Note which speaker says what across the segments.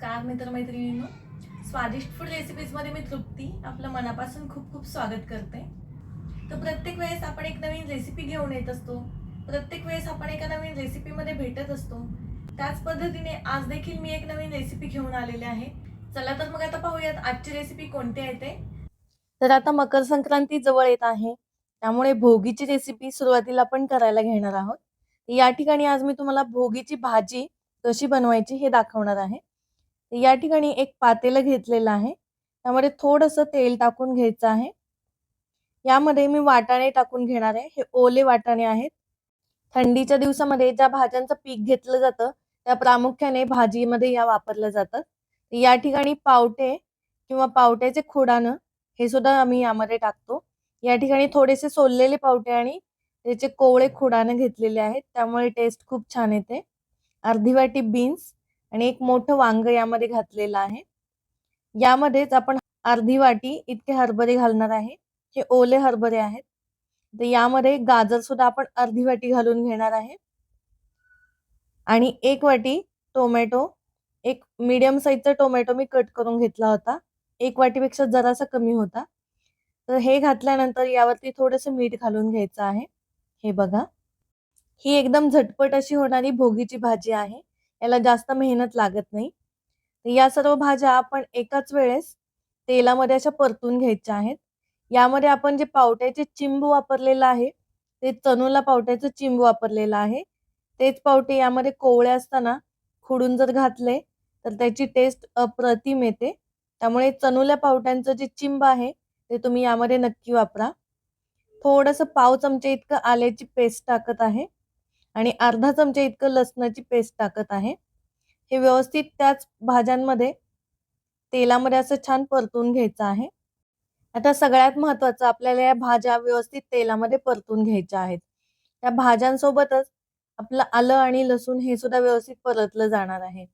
Speaker 1: नमस्कार मित्रमैत्रिणींनो. स्वादिष्ट फूड रेसिपीजमध्ये मी तृप्ती. आपलं मनापासून खूप खूप स्वागत करते. तर प्रत्येक वेळेस आपण एक नवीन रेसिपी घेऊन येत असतो. प्रत्येक वेळेस आपण एका नवीन रेसिपीमध्ये भेटत असतो. त्याच पद्धतीने आज देखील मी एक नवीन रेसिपी घेऊन आलेले आहे. चला तर मग आता पाहूयात आजची रेसिपी कोणती आहे ते. तर आता मकर संक्रांती जवळ येत आहे. त्यामुळे भोगीची रेसिपी सुरुवातीला आपण करायला घेणार आहोत. या ठिकाणी आज मी तुम्हाला भोगीची भाजी कशी बनवायची हे दाखवणार आहे. या ठिकाणी एक पातेलं घेतलेलं आहे. त्यामध्ये थोडंसं तेल टाकून घ्यायचं आहे. यामध्ये मी वाटाणे टाकून घेणार आहे. हे ओले वाटाणे आहेत. थंडीच्या दिवसामध्ये ज्या भाज्यांचं पीक घेतलं जातं त्या प्रामुख्याने भाजीमध्ये या वापरल्या जातात. या ठिकाणी पावटे किंवा पावट्याचे खोडानं हे सुद्धा आम्ही यामध्ये टाकतो. या ठिकाणी थोडेसे सोललेले पावटे आणि त्याचे कोवळे खोडानं घेतलेले आहेत. त्यामुळे टेस्ट खूप छान येते. अर्धी वाटी बीन्स आणि एक मोठं वांग यामध्ये घातलेलं आहे. यामध्येच आपण अर्धी वाटी इतके हरभरे घालणार आहे. हे ओले हरभरे आहेत. तर यामध्ये गाजर सुद्धा आपण अर्धी वाटी घालून घेणार आहे. आणि एक वाटी टोमॅटो एक मीडियम साईजचा टोमॅटो मी कट करून घेतला होता. एक वाटीपेक्षा जरासा कमी होता. तर हे घातल्यानंतर यावरती थोडंसं मीठ घालून घ्यायचं आहे. हे बघा. ही एकदम झटपट अशी होणारी भोगीची भाजी आहे. याला जास्त मेहनत लागत नाही. या सर्व भाज्या आपण एकाच वेळेस तेलामध्ये अशा परतून घ्यायच्या आहेत. यामध्ये आपण जे पावट्याचे चिंब वापरलेलं आहे ते तनूला पावट्याचं चिंब वापरलेलं आहे. तेच पावटे यामध्ये कोवळे असताना खुडून जर घातले तर त्याची टेस्ट अप्रतिम येते. त्यामुळे चनुल्या पावट्यांचं जे चिंब आहे ते तुम्ही यामध्ये नक्की वापरा. थोडंसं पाव चमचे इतकं आल्याची पेस्ट टाकत आहे. आणि अर्धा चमचा इतकं लसणाची पेस्ट टाकत आहे. हे व्यवस्थित त्याच भाज्यांमध्ये तेलामध्ये असं छान परतून घ्यायचं आहे. आता सगळ्यात महत्वाचं आपल्याला या भाज्या व्यवस्थित तेलामध्ये परतून घ्यायच्या आहेत. त्या भाज्यांसोबतच आपलं आलं आणि लसूण हे सुद्धा व्यवस्थित परतलं जाणार आहे.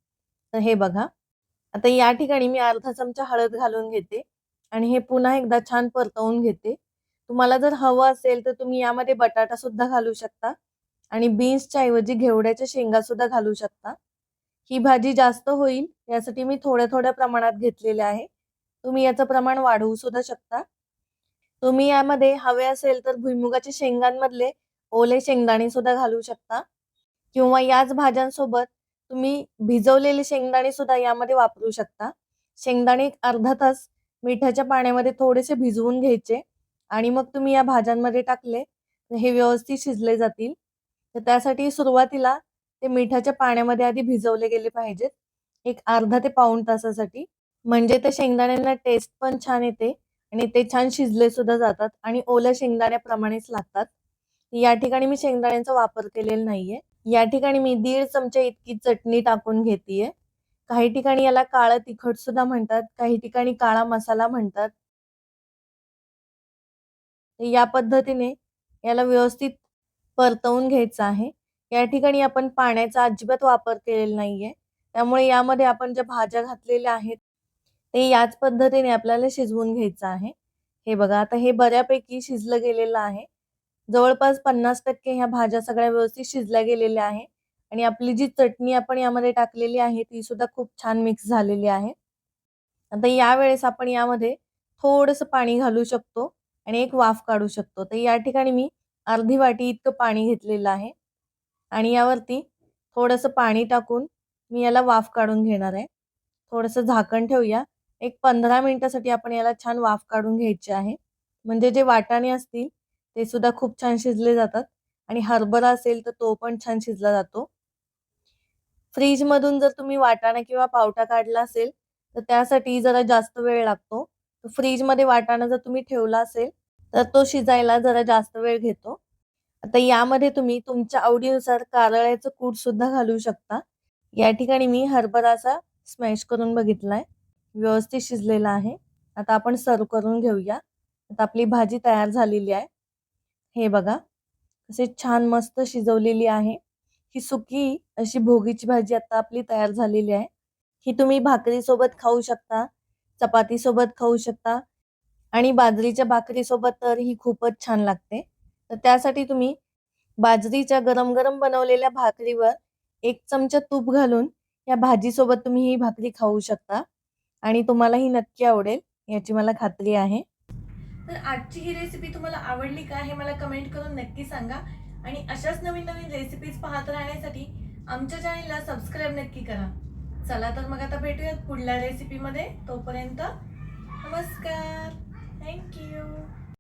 Speaker 1: तर हे बघा. आता या ठिकाणी मी अर्धा चमचा हळद घालून घेते आणि हे पुन्हा एकदा छान परतवून घेते. तुम्हाला जर हवं असेल तर तुम्ही यामध्ये बटाटा सुद्धा घालू शकता. आणि बीन्सच्या ऐवजी घेवड्याच्या शेंगा सुद्धा घालू शकता. ही भाजी जास्त होईल यासाठी मी थोड्या थोड्या प्रमाणात घेतलेले आहे. तुम्ही याचं प्रमाण वाढवू सुद्धा शकता. तुम्ही यामध्ये हवे असेल तर भुईमुगाच्या शेंगांमधले ओले शेंगदाणे सुद्धा घालू शकता. किंवा याच भाज्यांसोबत तुम्ही भिजवलेले शेंगदाणे सुद्धा यामध्ये वापरू शकता. शेंगदाणे अर्धा तास मिठाच्या पाण्यामध्ये थोडेसे भिजवून घ्यायचे आणि मग तुम्ही या भाज्यांमध्ये टाकले हे व्यवस्थित शिजले जातील. तर त्यासाठी सुरुवातीला ते मिठाच्या पाण्यामध्ये आधी भिजवले गेले पाहिजेत. एक अर्धा ते पाऊण तासासाठी. म्हणजे त्या शेंगदाण्यांना टेस्ट पण छान येते आणि ते छान शिजले सुद्धा जातात आणि ओल्या शेंगदाण्याप्रमाणेच लागतात. या ठिकाणी मी शेंगदाण्यांचा वापर केलेला नाहीये. या ठिकाणी मी दीड चमचा इतकी चटणी टाकून घेतेय. काही ठिकाणी याला काळं तिखट सुद्धा म्हणतात काही ठिकाणी काळा मसाला म्हणतात. या पद्धतीने याला व्यवस्थित परतवून घ्यायचं आहे. या ठिकाणी आपण पाण्याचा अजिबात वापर केलेला नाहीये. त्यामुळे यामध्ये आपण ज्या भाज्या घातलेल्या आहेत ते याच पद्धतीने आपल्याला शिजवून घ्यायचं आहे. हे बघा आता हे बऱ्यापैकी शिजलं गेलेलं आहे. जवळपास पन्नास टक्के ह्या भाज्या सगळ्या व्यवस्थित शिजल्या गेलेल्या आहे. आणि आपली जी चटणी आपण यामध्ये टाकलेली आहे ती सुद्धा खूप छान मिक्स झालेली आहे. आता यावेळेस आपण यामध्ये थोडस पाणी घालू शकतो आणि एक वाफ काढू शकतो. तर या ठिकाणी मी अर्धी वाटी इतकं पाणी घेतलेलं आहे. आणि यावरती थोडंसं पाणी टाकून मी याला वाफ काढून घेणार आहे. थोडंसं झाकण ठेवूया. एक पंधरा मिनिटासाठी आपण याला छान वाफ काढून घ्यायची आहे. म्हणजे जे वाटाणे असतील ते सुद्धा खूप छान शिजले जातात. आणि हरभरा असेल तर तो पण छान शिजला जातो. फ्रीज मधून जर तुम्ही वाटाणा किंवा पावटा काढला असेल तर त्यासाठी जरा जास्त वेळ लागतो. फ्रीजमध्ये वाटाणा जर तुम्ही ठेवला असेल तर तो शिजायला जरा जास्त वेळ घेतो. आता यामध्ये तुम्ही तुमच्या आवडीनुसार कारळ्याचं कूट सुद्धा घालू शकता. या ठिकाणी मी हरभरा असा स्मॅश करून बघितलाय. व्यवस्थित शिजलेला आहे. आता आपण सर्व करून घेऊया. आता आपली भाजी तयार झालेली आहे. हे बघा. असे छान मस्त शिजवलेली आहे. ही सुकी अशी भोगीची भाजी आता आपली तयार झालेली आहे. ही तुम्ही भाकरी सोबत खाऊ शकता. चपाती सोबत खाऊ शकता. आणि बाजरीच्या भाकरीसोबत तर ही खूपच छान लागते. तर त्यासाठी तुम्ही बाजरीच्या गरम गरम बनवलेल्या भाकरीवर एक चमचा तूप घालून या भाजीसोबत तुम्ही ही भाकरी खाऊ शकता. आणि तुम्हाला ही नक्की आवडेल याची मला खात्री आहे. तर आजची ही रेसिपी तुम्हाला आवडली का हे मला कमेंट करून नक्की सांगा. आणि अशाच नवीन नवीन रेसिपीज पाहत राहण्यासाठी आमच्या चॅनेलला सबस्क्राईब नक्की करा. चला तर मग आता भेटूयात पुढल्या रेसिपीमध्ये तोपर्यंत नमस्कार. Thank you.